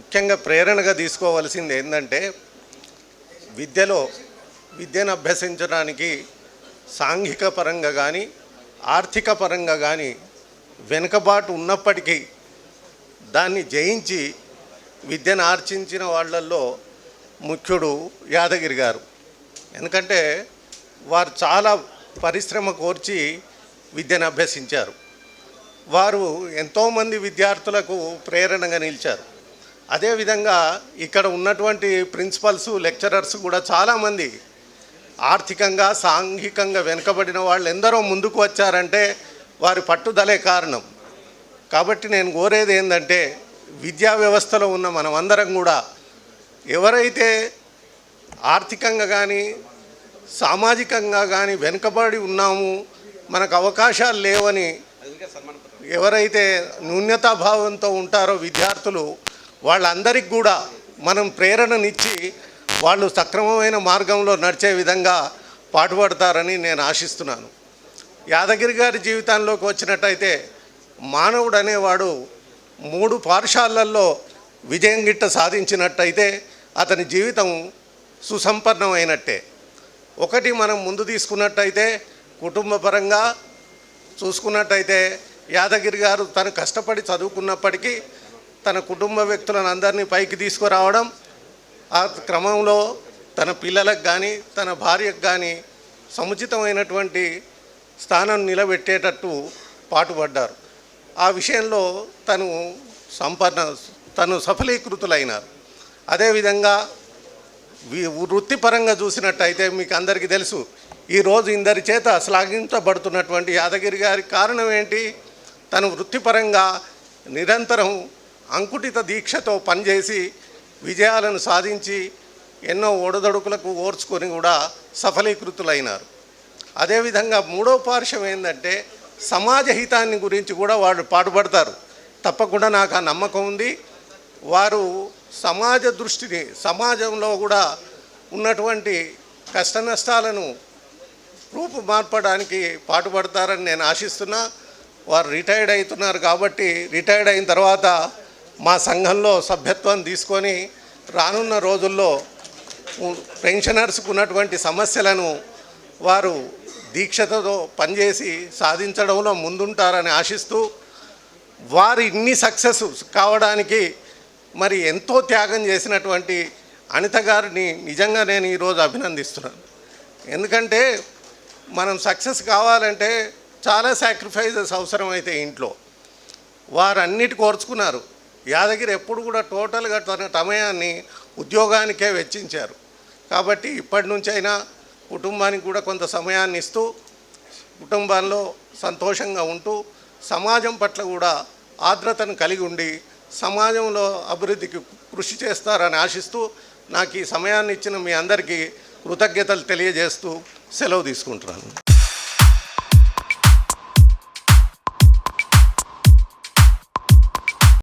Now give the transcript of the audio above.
ముఖ్యంగా ప్రేరణగా తీసుకోవాల్సింది ఏంటంటే విద్యలో విద్యను అభ్యసించడానికి సాంఘిక పరంగా కానీ ఆర్థిక పరంగా కానీ వెనుకబాటు ఉన్నప్పటికీ దాన్ని జయించి విద్యను ఆర్చించిన వాళ్ళల్లో ముఖ్యుడు యాదగిరి గారు. ఎందుకంటే వారు చాలా పరిశ్రమ కోర్చి విద్యను అభ్యసించారు. వారు ఎంతోమంది విద్యార్థులకు ప్రేరణగా నిలిచారు. అదేవిధంగా ఇక్కడ ఉన్నటువంటి ప్రిన్సిపల్స్ లెక్చరర్స్ కూడా చాలామంది ఆర్థికంగా సాంఘికంగా వెనుకబడిన వాళ్ళు ఎందరో ముందుకు వచ్చారంటే వారి పట్టుదలే కారణం. కాబట్టి నేను కోరేది ఏంటంటే విద్యా వ్యవస్థలో ఉన్న మనం అందరం కూడా ఎవరైతే ఆర్థికంగా కానీ సామాజికంగా కానీ వెనుకబడి ఉన్నాము మనకు అవకాశాలు లేవని ఎవరైతే న్యూన్యతాభావంతో ఉంటారో విద్యార్థులు వాళ్ళందరికీ కూడా మనం ప్రేరణనిచ్చి వాళ్ళు సక్రమమైన మార్గంలో నడిచే విధంగా పాటుపడతారని నేను ఆశిస్తున్నాను. యాదగిరి గారి జీవితంలోకి వచ్చినట్టయితే మానవుడు అనేవాడు మూడు పాఠశాలల్లో విజయం గిట్ట సాధించినట్టయితే అతని జీవితం సుసంపన్నమైనట్టే. ఒకటి మనం ముందు తీసుకున్నట్టయితే కుటుంబపరంగా చూసుకున్నట్టయితే యాదగిరి గారు తను కష్టపడి చదువుకున్నప్పటికీ తన కుటుంబ వ్యక్తులను అందరినీ పైకి తీసుకురావడం ఆ క్రమంలో తన పిల్లలకు కానీ తన భార్యకు కానీ సముచితమైనటువంటి స్థానం నిలబెట్టేటట్టు పాటుపడ్డారు. ఆ విషయంలో తను సంపన్న తను సఫలీకృతులైనారు. అదేవిధంగా వృత్తిపరంగా చూసినట్టయితే మీకు అందరికీ తెలుసు ఈరోజు ఇందరి చేత శ్లాఘించబడుతున్నటువంటి యాదగిరి గారి కారణం ఏంటి? తను వృత్తిపరంగా నిరంతరం అంకుటిత దీక్షతో పనిచేసి విజయాలను సాధించి ఎన్నో ఒడదొడుకులకు ఓర్చుకొని కూడా సఫలీకృతులైనారు. అదేవిధంగా మూడో పార్శ్వం ఏంటంటే సమాజ హితాన్ని గురించి కూడా వాళ్ళు పాటుపడతారు. తప్పకుండా నాకు ఆ నమ్మకం ఉంది. వారు సమాజ దృష్టిని సమాజంలో కూడా ఉన్నటువంటి కష్ట నష్టాలను రూపు మార్పడానికి పాటుపడతారని నేను ఆశిస్తున్నా. వారు రిటైర్డ్ అవుతున్నారు కాబట్టి రిటైర్డ్ అయిన తర్వాత మా సంఘంలో సభ్యత్వం తీసుకొని రానున్న రోజుల్లో పెన్షనర్స్కు ఉన్నటువంటి సమస్యలను వారు దీక్షతో పనిచేసి సాధించడంలో ముందుంటారని ఆశిస్తూ వారు ఇన్ని సక్సెస్ కావడానికి మరి ఎంతో త్యాగం చేసినటువంటి అనిత గారిని నిజంగా నేను ఈరోజు అభినందిస్తున్నాను. ఎందుకంటే మనం సక్సెస్ కావాలంటే చాలా సాక్రిఫైజెస్ అవసరమైతే ఇంట్లో. వారు అన్నిటి కోర్చుకున్నారు. యాదగిరి ఎప్పుడు కూడా టోటల్గా తన సమయాన్ని ఉద్యోగానికే వెచ్చించారు. కాబట్టి ఇప్పటి నుంచైనా కుటుంబానికి కూడా కొంత సమయాన్ని ఇస్తూ కుటుంబంలో సంతోషంగా ఉంటూ సమాజం పట్ల కూడా ఆర్ద్రతను కలిగి ఉండి సమాజంలో అభివృద్ధికి కృషి చేస్తారని ఆశిస్తూ నాకు ఈ సమయాన్ని ఇచ్చిన మీ అందరికీ కృతజ్ఞతలు తెలియజేస్తూ సెలవు తీసుకుంటున్నాను.